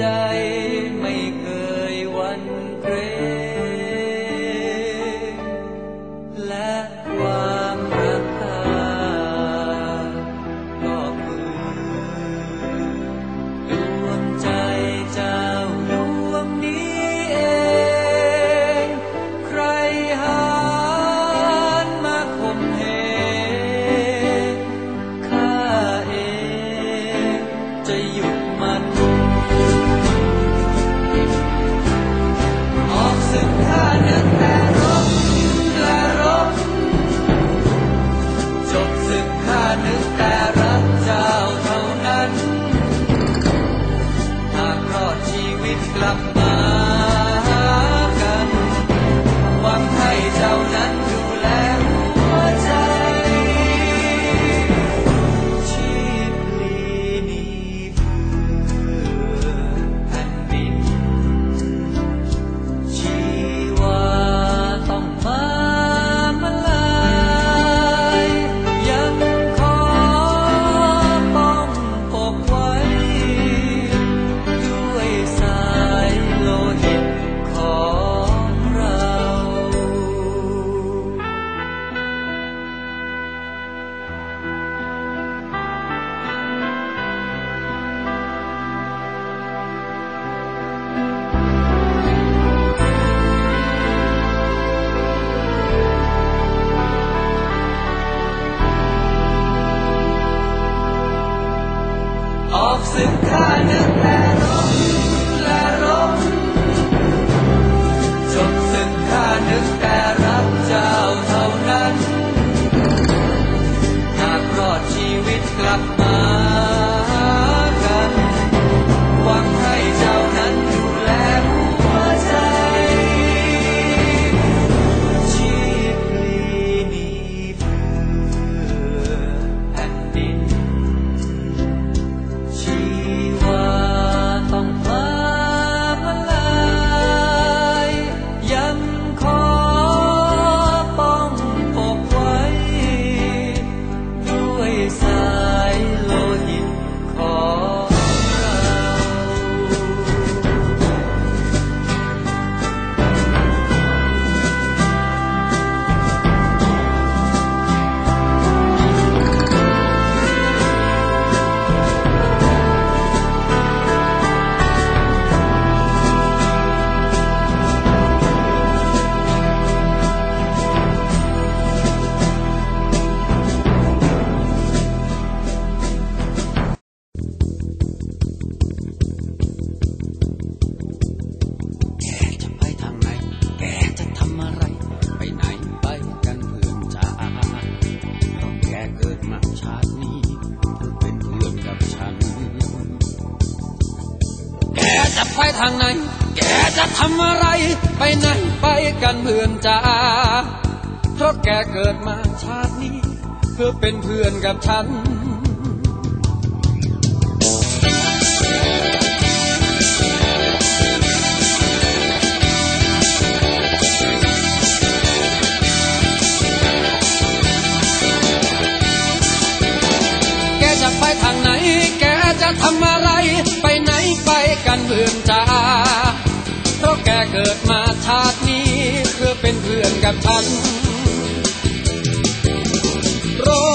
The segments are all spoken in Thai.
ใจไม่เคยวันเกรงและความ ก ไปทางไหน แกจะทำอะไร ไปไหนไปกันเพื่อนจ้า เพราะแกเกิดมาชาตินี้ เพื่อเป็นเพื่อนกับฉัน เกิดมาชาตินี้เพื่อเป็นเพื่อนกับฉัน ร้อ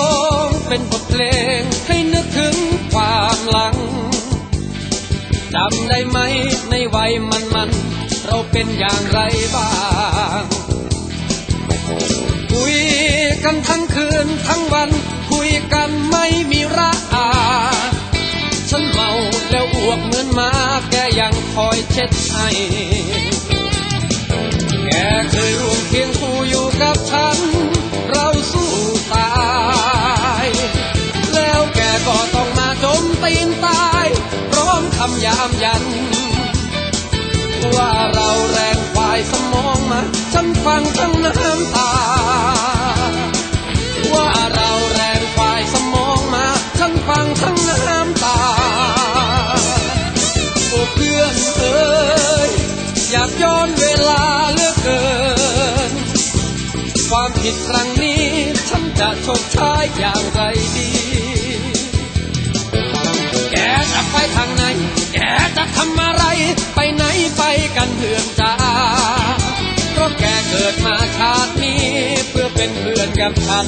งเป็นบทเพลงให้นึกถึงความหลัง จำได้ไหมในวัยมันมัน เราเป็นอย่างไรบ้าง คุยกันทั้งคืนทั้งวันคุยกันไม่มีระอาฉันเมาแล้วอ้วกเหมือนมาแกยังคอยเช็ดให้ันเราสู้ตาย แล้วแกก็ต้องมาจมตีนตายพร้อมคำยามยัน ว่าเราแรงควายสมองมาฉันฟังทั้งน้ำตา ว่าเราแรงควายสมองมาฉันฟังทั้งน้ำตาโอ้เพื่อนเอ๋ยอยากย้อนเว ผิดครั้งนี้ ฉันจะชดใช้อย่างไรดี แกจะไปทางไหน แกจะทำอะไร ไปไหนไปกันเพื่อนจ้าเพราะแกเกิดมาชาตินี้ เพื่อเป็นเพื่อนกับฉัน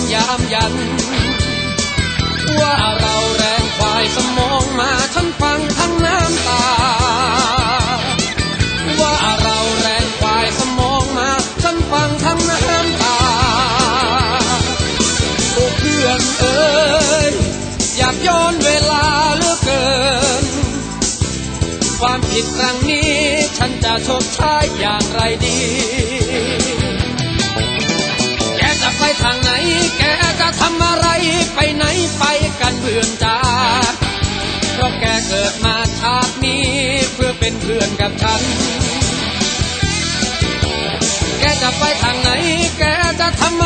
ำยามยัน ว่าเราแรงควายสมองมาฉันฟังทั้งน้ำตา ว่าเราแรงควายสมองมาฉันฟังทั้งน้ำตาโอ้เพื่อนเอ๋ยอยากย้อนเวลาเหลือเกิน ความผิดครั้งนี้ฉันจะชดใช้อย่างไรดี ไปทางไหน แกจะทำอะไรไปไหนไปกันเพื่อนจ้าเพราะแกเกิดมาชาตินี้เพื่อเป็นเพื่อนกับฉัน แกจะไปทางไหน แกจะทำ